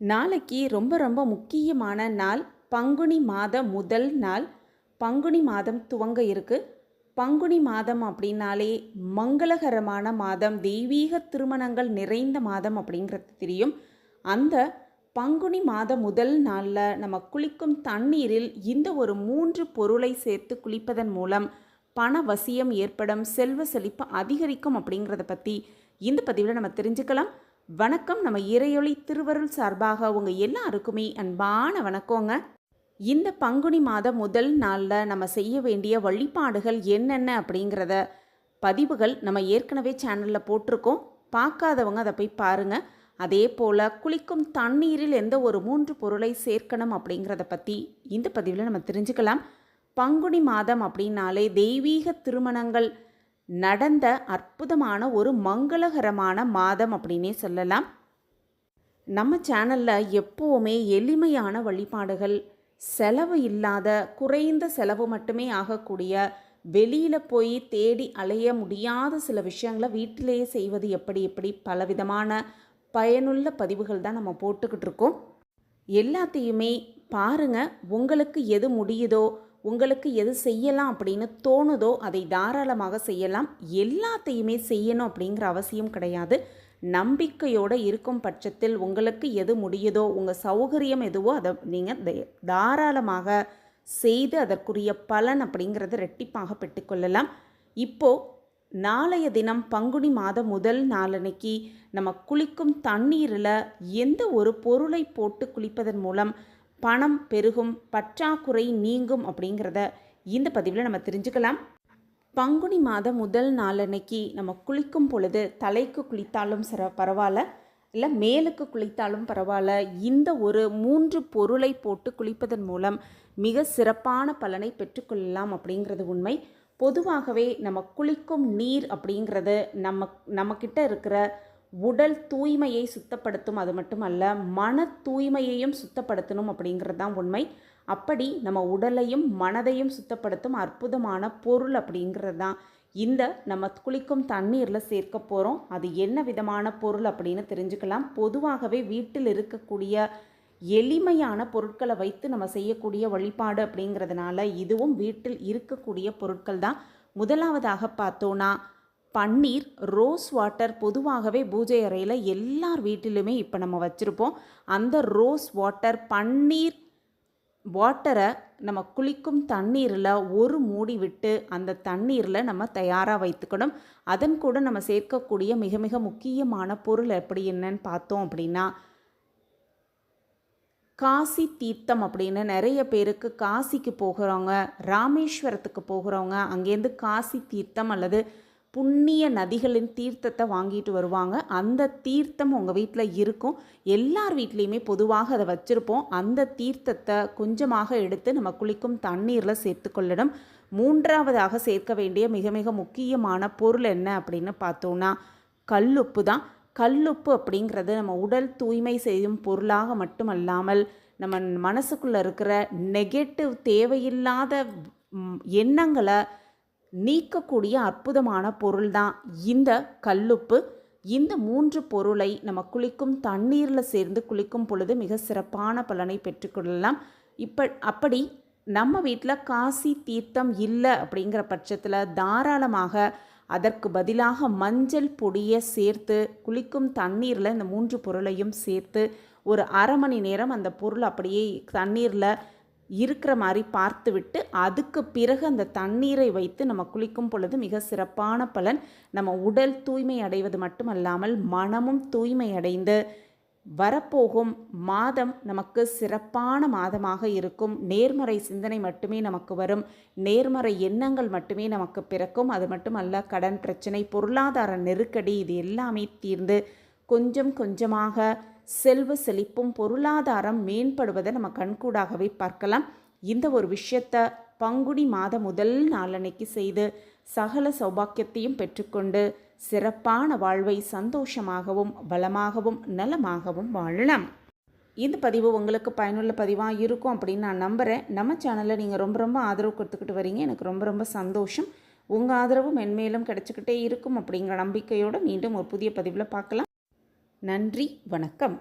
நாளைக்கு ரொம்ப ரொம்ப முக்கியமான நாள் பங்குனி மாத முதல் நாள். பங்குனி மாதம் துவங்க இருக்கு. பங்குனி மாதம் அப்படின்னாலே மங்களகரமான மாதம் தெய்வீக திருமணங்கள் நிறைந்த மாதம் அப்படிங்கிறது தெரியும். அந்த பங்குனி மாத முதல் நாளில் நம்ம குளிக்கும் தண்ணீரில் இந்த ஒரு மூன்று பொருளை சேர்த்து குளிப்பதன் மூலம் பண வசியம் ஏற்படும் செல்வ செழிப்பு அதிகரிக்கும் அப்படிங்கிறத பற்றி இந்த பதிவில் நம்ம தெரிஞ்சுக்கலாம். வணக்கம். நம்ம இறையொளி திருவருள் சார்பாக உங்கள் எல்லாருக்குமே அன்பான வணக்கங்க. இந்த பங்குனி மாதம் முதல் நாளில் நம்ம செய்ய வேண்டிய வழிபாடுகள் என்னென்ன அப்படிங்கிறத பதிவுகள் நம்ம ஏற்கனவே சேனலில் போட்டிருக்கோம். பார்க்காதவங்க அதை போய் பாருங்கள் அதே போல் குளிக்கும் தண்ணீரில் எந்த ஒரு மூன்று பொருளை சேர்க்கணும் அப்படிங்கிறத பற்றி இந்த பதிவில் நம்ம தெரிஞ்சுக்கலாம். பங்குனி மாதம் அப்படின்னாலே தெய்வீக திருமணங்கள் நடந்த அற்புதமான ஒரு மங்களகரமான மாதம் அப்படின்னே சொல்லலாம். நம்ம சேனலில் எப்போவுமே எளிமையான வழிபாடுகள் செலவு இல்லாத குறைந்த செலவு மட்டுமே ஆகக்கூடிய வெளியில் போய் தேடி அலைய முடியாத சில விஷயங்களை வீட்டிலேயே செய்வது எப்படி எப்படி பலவிதமான பயனுள்ள பதிவுகள் தான் நம்ம போட்டுக்கிட்டு இருக்கோம். எல்லாத்தையுமே பாருங்க உங்களுக்கு எது முடியுதோ உங்களுக்கு எது செய்யலாம் அப்படின்னு தோணுதோ அதை தாராளமாக செய்யலாம். எல்லாத்தையுமே செய்யணும் அப்படிங்கிற அவசியம் கிடையாது. நம்பிக்கையோடு இருக்கும் பட்சத்தில் உங்களுக்கு எது முடியுதோ உங்கள் சௌகரியம் எதுவோ அதை நீங்கள் தாராளமாக செய்து அதற்குரிய பலன் அப்படிங்கிறது ரெட்டிப்பாக பெற்றுக்கொள்ளலாம். இப்போது நாளைய தினம் பங்குனி மாதம் முதல் நாளன்னைக்கு நம்ம குளிக்கும் தண்ணீரில் எந்த ஒரு பொருளை போட்டு குளிப்பதன் மூலம் பணம் பெருகும் பற்றாக்குறை நீங்கும் அப்படிங்கிறத இந்த பதிவில் நம்ம தெரிஞ்சுக்கலாம். பங்குனி மாதம் முதல் நாளன்னைக்கு நம்ம குளிக்கும் பொழுது தலைக்கு குளித்தாலும் சிற பரவாயில்ல. இல்லை மேலுக்கு குளித்தாலும் பரவாயில்ல. இந்த ஒரு மூன்று பொருளை போட்டு குளிப்பதன் மூலம் மிக சிறப்பான பலனை பெற்றுக்கொள்ளலாம் அப்படிங்கிறது உண்மை. பொதுவாகவே நம்ம குளிக்கும் நீர் அப்படிங்கிறது நம்ம நம்மக்கிட்ட இருக்கிற உடல் தூய்மையை சுத்தப்படுத்தும். அது மட்டும் அல்ல மன தூய்மையையும் சுத்தப்படுத்தணும் அப்படிங்கிறது தான் உண்மை. அப்படி நம்ம உடலையும் மனதையும் சுத்தப்படுத்தும் அற்புதமான பொருள் அப்படிங்கிறது தான் இந்த நம்ம குளிக்கும் தண்ணீரில் சேர்க்க போகிறோம் அது என்ன விதமான பொருள் அப்படின்னு தெரிஞ்சுக்கலாம். பொதுவாகவே வீட்டில் இருக்கக்கூடிய எளிமையான பொருட்களை வைத்து நம்ம செய்யக்கூடிய வழிபாடு அப்படிங்கிறதுனால இதுவும் வீட்டில் இருக்கக்கூடிய பொருட்கள் தான் முதலாவதாக பார்த்தோன்னா பன்னீர் ரோஸ் வாட்டர் பொதுவாகவே பூஜை அறையில் எல்லார் வீட்டிலுமே இப்போ நம்ம வச்சுருப்போம். அந்த ரோஸ் வாட்டர் பன்னீர் வாட்டரை நம்ம குளிக்கும் தண்ணீரில் ஒரு மூடி விட்டு அந்த தண்ணீரில் நம்ம தயாராக வைத்துக்கணும். அதன் கூட நம்ம சேர்க்கக்கூடிய மிக மிக முக்கியமான பொருள் எப்படி என்னன்னு பார்த்தோம் அப்படின்னா காசி தீர்த்தம் அப்படின்னு நிறைய பேருக்கு காசிக்கு போகிறவங்க ராமேஸ்வரத்துக்கு போகிறவங்க அங்கேருந்து காசி தீர்த்தம் அல்லது புண்ணிய நதிகளின் தீர்த்தத்தை வாங்கிட்டு வருவாங்க. அந்த தீர்த்தம் உங்கள் வீட்டில் இருக்கும். எல்லார் வீட்லேயுமே பொதுவாக அதை வச்சுருப்போம். அந்த தீர்த்தத்தை கொஞ்சமாக எடுத்து நம்ம குளிக்கும் தண்ணீரில் சேர்த்துக்கொள்ளணும். மூன்றாவதாக சேர்க்க வேண்டிய மிக மிக முக்கியமான பொருள் என்ன அப்படின்னு பார்த்தோன்னா கல்லுப்பு தான். கல்லுப்பு அப்படிங்கிறது நம்ம உடல் தூய்மை செய்யும் பொருளாக மட்டுமல்லாமல் நம்ம மனசுக்குள்ளே இருக்கிற நெகட்டிவ் தேவையில்லாத எண்ணங்களை நீக்கக்கூடிய அற்புதமான பொருள் தான் இந்த கல்லுப்பு இந்த மூன்று பொருளை நம்ம குளிக்கும் தண்ணீரில் சேர்ந்து குளிக்கும் பொழுது மிக சிறப்பான பலனை பெற்றுக்கொள்ளலாம் இப்போ அப்படி நம்ம வீட்டில் காசி தீர்த்தம் இல்லை அப்படிங்கிற பட்சத்தில் தாராளமாக அதற்கு பதிலாக மஞ்சள் பொடியை சேர்த்து குளிக்கும் தண்ணீரில் இந்த மூன்று பொருளையும் சேர்த்து ஒரு அரை மணி நேரம் அந்த பொருள் அப்படியே தண்ணீரில் இருக்கிற மாதிரி பார்த்துவிட்டு அதுக்கு பிறகு அந்த தண்ணீரை வைத்து நம்ம குளிக்கும் பொழுது மிக சிறப்பான பலன். நம்ம உடல் தூய்மை அடைவது மட்டுமல்லாமல் மனமும் தூய்மை அடைந்து வரப்போகும் மாதம் நமக்கு சிறப்பான மாதமாக இருக்கும். நேர்மறை சிந்தனை மட்டுமே நமக்கு வரும். நேர்மறை எண்ணங்கள் மட்டுமே நமக்கு பிறக்கும். அது மட்டுமல்ல கடன் பிரச்சனை பொருளாதார நெருக்கடி இது எல்லாமே தீர்ந்து கொஞ்சம் கொஞ்சமாக செல்வ செழிப்பும் பொருளாதாரம் மேம்படுவதை நம்ம கண்கூடாகவே பார்க்கலாம். இந்த ஒரு விஷயத்தை பங்குனி மாத முதல் நாளன்னைக்கு செய்து சகல சௌபாக்கியத்தையும் பெற்றுக்கொண்டு சிறப்பான வாழ்வை சந்தோஷமாகவும் பலமாகவும் நலமாகவும் வாழலாம். இந்த பதிவு உங்களுக்கு பயனுள்ள பதிவாக இருக்கும் அப்படின்னு நான் நம்புகிறேன் நம்ம சேனலில் நீங்கள் ரொம்ப ரொம்ப ஆதரவு கொடுத்துக்கிட்டு வரீங்க. எனக்கு ரொம்ப ரொம்ப சந்தோஷம். உங்கள் ஆதரவு மென்மேலும் கிடச்சிக்கிட்டே இருக்கும் அப்படிங்கிற நம்பிக்கையோடு மீண்டும் ஒரு புதிய பதிவில் பார்க்கலாம். நன்றி வணக்கம்.